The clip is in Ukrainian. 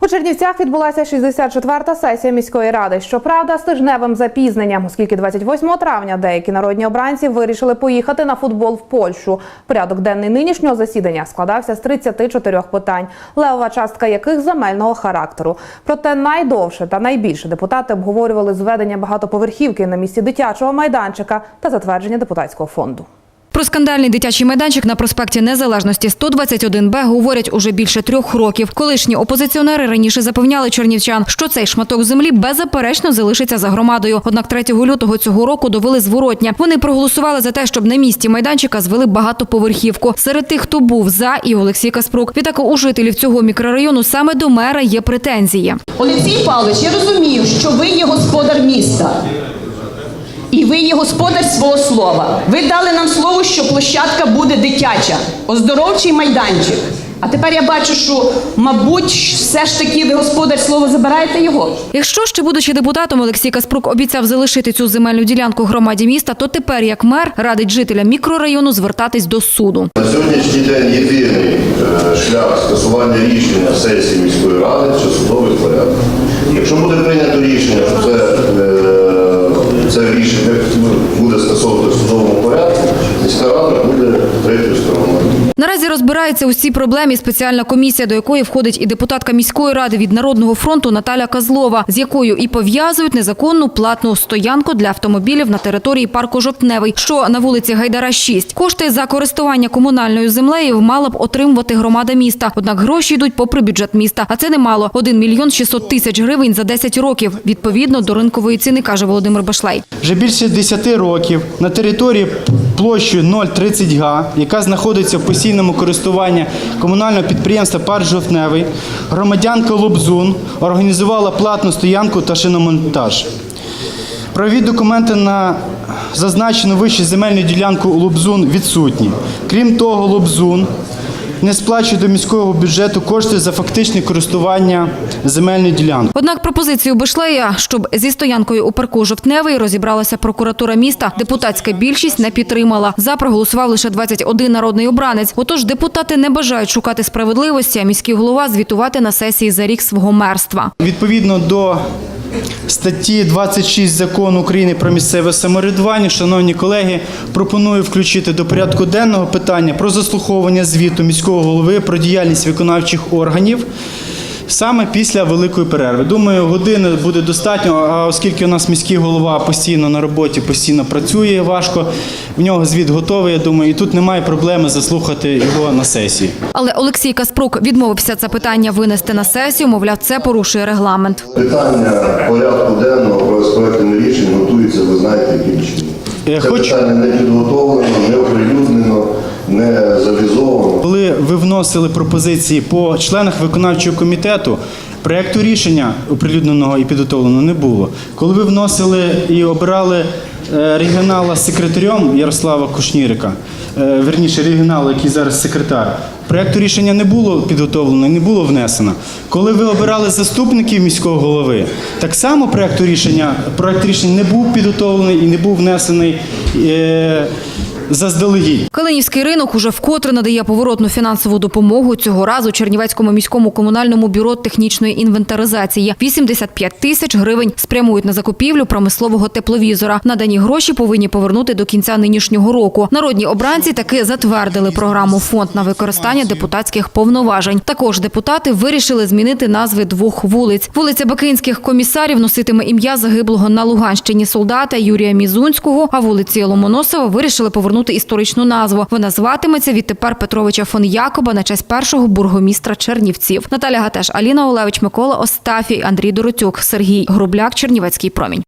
У Чернівцях відбулася 64-та сесія міської ради. Щоправда, з тижневим запізненням, оскільки 28 травня деякі народні обранці вирішили поїхати на футбол в Польщу. Порядок денний нинішнього засідання складався з 34 питань, левова частка яких земельного характеру. Проте найдовше та найбільше депутати обговорювали зведення багатоповерхівки на місці дитячого майданчика та затвердження депутатського фонду. Про скандальний дитячий майданчик на проспекті Незалежності 121Б говорять уже більше трьох років. Колишні опозиціонери раніше запевняли чернівчан, що цей шматок землі беззаперечно залишиться за громадою. Однак 3 лютого цього року довели зворотня. Вони проголосували за те, щоб на місці майданчика звели багатоповерхівку. Серед тих, хто був за, і Олексій Каспрук. Відтак у жителів цього мікрорайону саме до мера є претензії. Олексій Павлович, я розумію, що ви є господар міста. І ви є господар свого слова. Ви дали нам слово, що площадка буде дитяча, оздоровчий майданчик. А тепер я бачу, що, мабуть, все ж таки ви господар слова забираєте його. Якщо ще будучи депутатом, Олексій Каспрук обіцяв залишити цю земельну ділянку громаді міста, то тепер, як мер, радить жителям мікрорайону звертатись до суду. На сьогоднішній день єдиний е, шлях скасування рішення сесії міської ради це судовий порядок. Якщо буде прийнято рішення, що це, е, це рішення буде скасовувати в судовому порядку, міська рада буде третьою стороною. Наразі розбирається у цій проблемі спеціальна комісія, до якої входить і депутатка міської ради від Народного фронту Наталя Козлова, з якою і пов'язують незаконну платну стоянку для автомобілів на території парку Жовтневий, що на вулиці Гайдара 6. Кошти за користування комунальною землею мала б отримувати громада міста. Однак гроші йдуть попри бюджет міста, а це немало 1 мільйон 600 тисяч гривень за 10 років. Відповідно до ринкової ціни, каже Володимир Башлей. Вже більше 10 років на території площею 030 га, яка знаходиться в постійному користуванні комунального підприємства Парк Жовтневий, громадянка Лобзун організувала платну стоянку та шиномонтаж. Праві документи на зазначену вище земельну ділянку Лобзун відсутні. Крім того, Лобзун не сплачує до міського бюджету кошти за фактичне користування земельною ділянкою. Однак пропозицію Бешлея, щоб зі стоянкою у парку Жовтневий розібралася прокуратура міста, депутатська більшість не підтримала. За проголосував лише 21 народний обранець. Отож, депутати не бажають шукати справедливості, а міський голова звітувати на сесії за рік свого мерства. Відповідно до статті 26 закону України про місцеве самоврядування, шановні колеги, пропоную включити до порядку денного питання про заслуховування звіту міського голови про діяльність виконавчих органів. Саме після великої перерви. Думаю, години буде достатньо. А оскільки у нас міський голова постійно на роботі, постійно працює важко, в нього звіт готовий. Я думаю, і тут немає проблеми заслухати його на сесії. Але Олексій Каспрук відмовився це питання винести на сесію. Мовляв, це порушує регламент. Питання порядку денного про експертне рішення готується, ви знаєте, яким чином. Я Це хочу- питання не підготовлено, не оприлюднено, не завізовано. Коли ви вносили пропозиції по членах виконавчого комітету, проєкту рішення оприлюдненого і підготовленого не було. Коли ви вносили і обирали е, регіонала секретарем Ярослава Кушнірика, е, верніше регіонала, який зараз секретар, проєкту рішення не було підготовлено і не було внесено. Коли ви обирали заступників міського голови, так само проєкту рішення, проєкт рішення не був підготовлений і не був внесений е, заздалегідь. Калинівський ринок уже вкотре надає поворотну фінансову допомогу. Цього разу Чернівецькому міському комунальному бюро технічної інвентаризації 85 тисяч гривень спрямують на закупівлю промислового тепловізора. Надані гроші повинні повернути до кінця нинішнього року. Народні обранці таки затвердили програму фонд на використання депутатських повноважень. Також депутати вирішили змінити назви двох вулиць. Вулиця Бакинських комісарів носитиме ім'я загиблого на Луганщині солдата Юрія Мізунського. А вулиці Ломоносова вирішили повернути історичну назву. Вона зватиметься відтепер Петровича фон Якоба на честь першого бургомістра Чернівців. Наталя Гатеш, Аліна Олевич, Микола Остафій, Андрій Доротюк, Сергій Грубляк, Чернівецький промінь.